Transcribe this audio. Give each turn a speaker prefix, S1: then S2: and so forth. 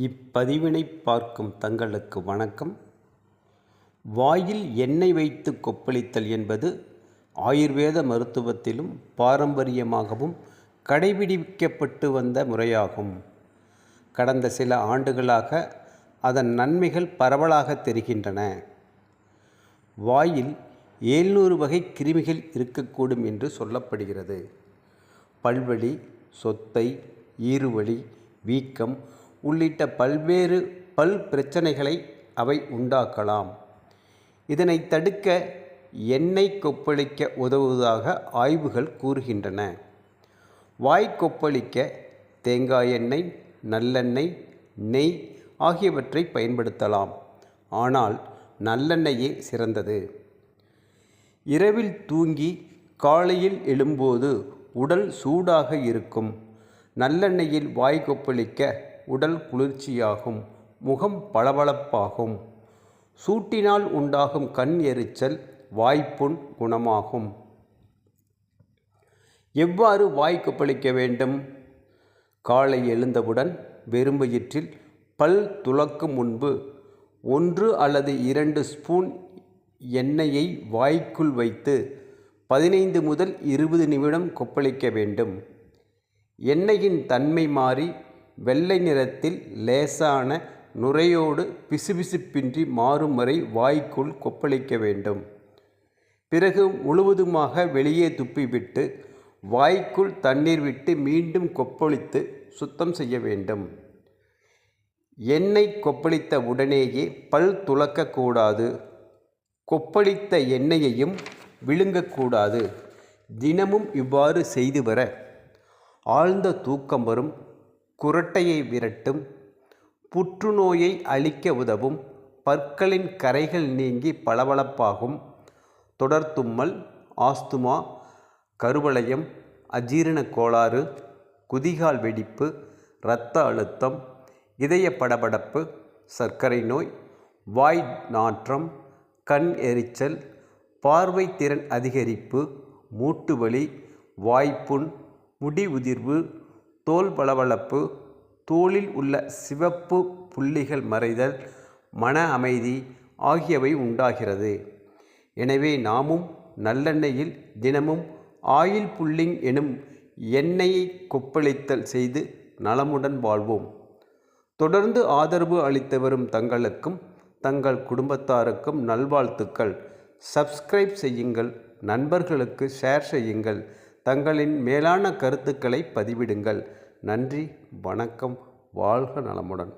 S1: இப்பதிவினை பார்க்கும் தங்களுக்கு வணக்கம். வாயில் எண்ணெய் வைத்து கொப்பளித்தல் என்பது ஆயுர்வேத மருத்துவத்திலும் பாரம்பரியமாகவும் கடைபிடிக்கப்பட்டு வந்த முறையாகும். கடந்த சில ஆண்டுகளாக அதன் நன்மைகள் பரவலாக தெரிகின்றன. வாயில் ஏழ்நூறு வகை கிருமிகள் இருக்கக்கூடும் என்று சொல்லப்படுகிறது. பல்வலி சொத்தை ஈறுவழி வீக்கம் உள்ளிட்ட பல்வேறு பல் பிரச்சனைகளை அவை உண்டாக்கலாம். இதனை தடுக்க எண்ணெய் கொப்பளிக்க உதவுவதாக ஆய்வுகள் கூறுகின்றன. வாய் கொப்பளிக்க தேங்காய் எண்ணெய் நல்லெண்ணெய் நெய் ஆகியவற்றை பயன்படுத்தலாம். ஆனால் நல்லெண்ணெயே சிறந்தது. இரவில் தூங்கி காலையில் எழும்போது உடல் சூடாக இருக்கும். நல்லெண்ணெயில் வாய் கொப்பளிக்க உடல் குளிர்ச்சியாகும் முகம் பளபளப்பாகும். சூட்டினால் உண்டாகும் கண் எரிச்சல் வாய்ப்புண் குணமாகும். எவ்வாறு வாய் கொப்பளிக்க வேண்டும்? காலை எழுந்தவுடன் வெறும் வயிற்றில் பல் துளக்கும் முன்பு ஒன்று அல்லது இரண்டு ஸ்பூன் எண்ணெயை வாய்க்குள் வைத்து பதினைந்து முதல் இருபது நிமிடம் கொப்பளிக்க வேண்டும். எண்ணெயின் தன்மை மாறி வெள்ளை நிறத்தில் லேசான நுரையோடு பிசுபிசுப்பின்றி மாறும் வரை வாய்க்குள் கொப்பளிக்க வேண்டும். பிறகு முழுவதுமாக வெளியே துப்பிவிட்டு வாய்க்குள் தண்ணீர் விட்டு மீண்டும் கொப்பளித்து சுத்தம் செய்ய வேண்டும். எண்ணெய் கொப்பளித்த உடனேயே பல் துலக்கக்கூடாது கொப்பளித்த எண்ணெயையும் விழுங்கக்கூடாது. தினமும் இவ்வாறு செய்து வர ஆழ்ந்த தூக்கம் வரும். குரட்டையை விரட்டும் புற்றுநோயை அழிக்க உதவும் பற்களின் கரைகள் நீங்கி பளபளப்பாகும் தொடர் தும்மல் ஆஸ்துமா கருவளையம் அஜீரண கோளாறு குதிகால் வெடிப்பு இரத்த அழுத்தம் இதய படபடப்பு சர்க்கரை நோய் வாய் நாற்றம் கண் எரிச்சல் பார்வை திறன் அதிகரிப்பு மூட்டு வலி வாய்ப்புண் முடி உதிர்வு தோல் பளபளப்பு தோலில் உள்ள சிவப்பு புள்ளிகள் மறைதல் மன அமைதி ஆகியவை உண்டாகிறது. எனவே நாமும் நல்லெண்ணெயில் தினமும் ஆயில் புல்லிங் எனும் எண்ணெயை கொப்பளித்தல் செய்து நலமுடன் வாழ்வோம். தொடர்ந்து ஆதரவு அளித்து வரும் தங்களுக்கும் தங்கள் குடும்பத்தாருக்கும் நல்வாழ்த்துக்கள். சப்ஸ்கிரைப் செய்யுங்கள் நண்பர்களுக்கு ஷேர் செய்யுங்கள். தங்களின் மேலான கருத்துக்களை பதிவிடுங்கள். நன்றி வணக்கம் வாழ்க நலமுடன்.